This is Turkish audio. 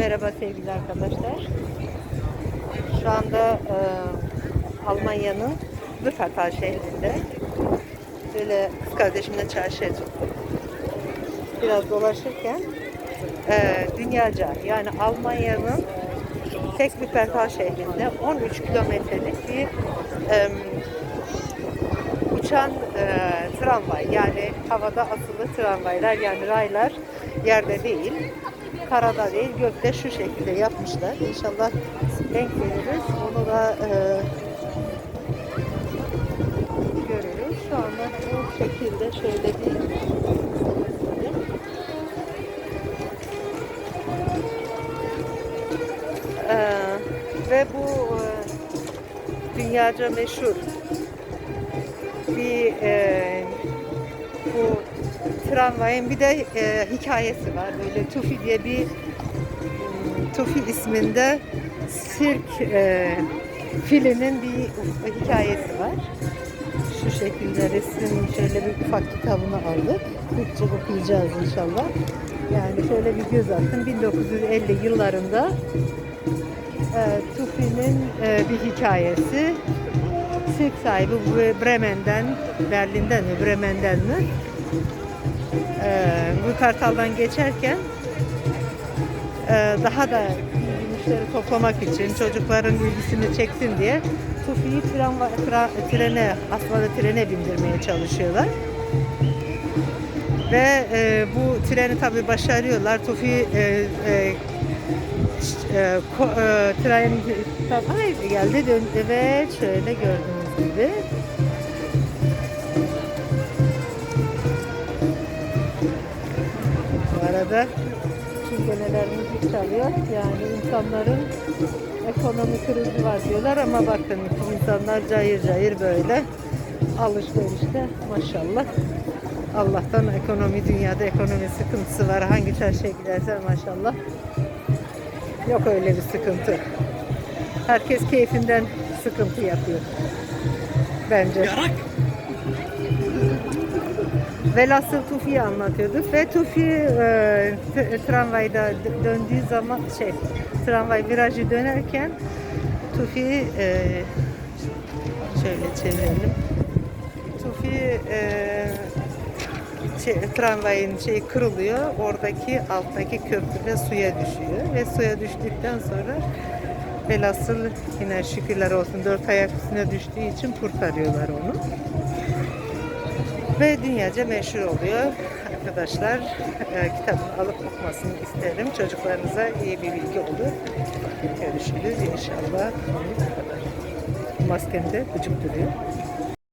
Merhaba sevgili arkadaşlar. Şu anda e, Almanya'nın Wuppertal şehrinde böyle kız kardeşimle çarşıya. Biraz dolaşırken e, dünyaca yani Almanya'nın tek Wuppertal şehrinde 13 kilometrelik bir e, uçan e, tramvay. Yani havada asılı tramvaylar yani raylar yerde değil. Karada değil gökte şu şekilde yapmışlar İnşallah denk geliriz. Onu da e, görürüz. Şu anda bu şekilde şöyle bir Ee, ve bu e, dünyaca meşhur bir e, bu tramvayın bir de e, hikayesi var. Böyle Tufi diye bir m, Tufi isminde sirk e, filinin bir hikayesi var. Şu şekilde resim şöyle bir ufak kitabını aldık. Türkçe okuyacağız inşallah. Yani şöyle bir göz attım. 1950 yıllarında e, Tufi'nin e, bir hikayesi. Sirk sahibi Bremen'den, Berlin'den mi, Bremen'den mi? E, bu kartaldan geçerken e, daha da müşteri toplamak için, çocukların ilgisini çeksin diye Tufi'yi tramva, tra, trene, asmalı trene bindirmeye çalışıyorlar. Ve e, bu treni tabi başarıyorlar. Tufi e, e, e, ko, e, tren Ay, geldi döndü ve şöyle gördüğünüz gibi bu arada çingeneler müzik çalıyor. Yani insanların ekonomi krizi var diyorlar ama bakın insanlar cayır cayır böyle alışverişte maşallah. Allah'tan ekonomi dünyada ekonomi sıkıntısı var. Hangi çarşıya gidersen maşallah yok öyle bir sıkıntı. Herkes keyfinden sıkıntı yapıyor. Bence. Velhasıl Tufi'yi anlatıyorduk ve Tufi e, tramvayda döndüğü zaman şey tramvay virajı dönerken Tufi e, şöyle çevirelim. Tufi e, şey, tramvayın şeyi kırılıyor. Oradaki alttaki köprüde suya düşüyor ve suya düştükten sonra velhasıl yine şükürler olsun dört ayak üstüne düştüğü için kurtarıyorlar onu. Ve dünyaca meşhur oluyor. Arkadaşlar e, kitabını alıp okumasını isterim. Çocuklarınıza iyi bir bilgi olur. Görüşürüz inşallah. Maskem de gıcık duruyor.